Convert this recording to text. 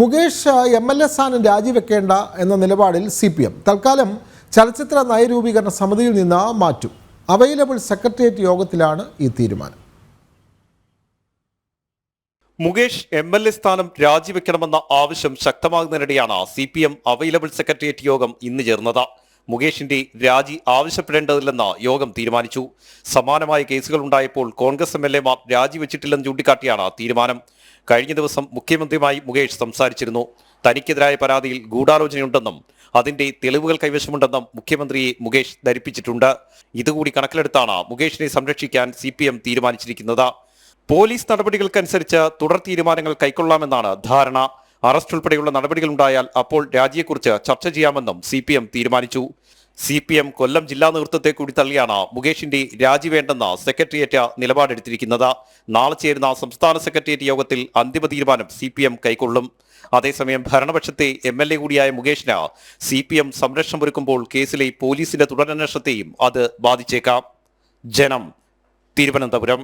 Mukesh M L A സ്ഥാനം രാജിവെക്കേണ്ട എന്ന നിലപാടിൽ സി പി എം തൽക്കാലം ചലച്ചിത്ര നയരൂപീകരണ സമിതിയിൽ നിന്ന് മാറ്റും. അവൈലബിൾ സെക്രട്ടേറിയറ്റ് യോഗത്തിലാണ് ഈ തീരുമാനം. മുകേഷ് എം എൽ എ സ്ഥാനം രാജിവെക്കണമെന്ന ആവശ്യം ശക്തമാകുന്നതിനിടെയാണ് C P M available secretariat യോഗം ഇന്ന് ചേർന്നത്. മുകേഷിന്റെ രാജി ആവശ്യപ്പെടേണ്ടതില്ലെന്ന് യോഗം തീരുമാനിച്ചു. സമാനമായ കേസുകൾ ഉണ്ടായപ്പോൾ കോൺഗ്രസ് എം എൽ എമാർ രാജിവെച്ചിട്ടില്ലെന്ന് ചൂണ്ടിക്കാട്ടിയാണ് തീരുമാനം. കഴിഞ്ഞ ദിവസം മുഖ്യമന്ത്രിയുമായി മുകേഷ് സംസാരിച്ചിരുന്നു. തനിക്കെതിരായ പരാതിയിൽ ഗൂഢാലോചനയുണ്ടെന്നും അതിന്റെ തെളിവുകൾ കൈവശമുണ്ടെന്നും മുഖ്യമന്ത്രിയെ മുകേഷ് ധരിപ്പിച്ചിട്ടുണ്ട്. ഇതുകൂടി കണക്കിലെടുത്താണ് മുകേഷിനെ സംരക്ഷിക്കാൻ സി തീരുമാനിച്ചിരിക്കുന്നത്. പോലീസ് നടപടികൾക്കനുസരിച്ച് തുടർ തീരുമാനങ്ങൾ കൈക്കൊള്ളാമെന്നാണ് ധാരണ. അറസ്റ്റ് ഉൾപ്പെടെയുള്ള നടപടികൾ ഉണ്ടായാൽ അപ്പോൾ രാജിയെക്കുറിച്ച് ചർച്ച ചെയ്യാമെന്നും സി പി എം തീരുമാനിച്ചു. സി പി എം കൊല്ലം ജില്ലാ നേതൃത്വത്തെ കൂടി തള്ളിയാണ് മുകേഷിന്റെ രാജി വേണ്ടെന്ന് സെക്രട്ടേറിയറ്റ് നിലപാടെടുത്തിരിക്കുന്നത്. നാളെ ചേരുന്ന സംസ്ഥാന സെക്രട്ടേറിയറ്റ് യോഗത്തിൽ അന്തിമ തീരുമാനം സി പി എം കൈക്കൊള്ളും. അതേസമയം ഭരണപക്ഷത്തെ എം എൽ എ കൂടിയായ മുകേഷിന് സി പി എം സംരക്ഷണം ഒരുക്കുമ്പോൾ കേസിലെ പോലീസിന്റെ തുടരന്വേഷണത്തെയും അത് ബാധിച്ചേക്കാം. ജനം തിരുവനന്തപുരം.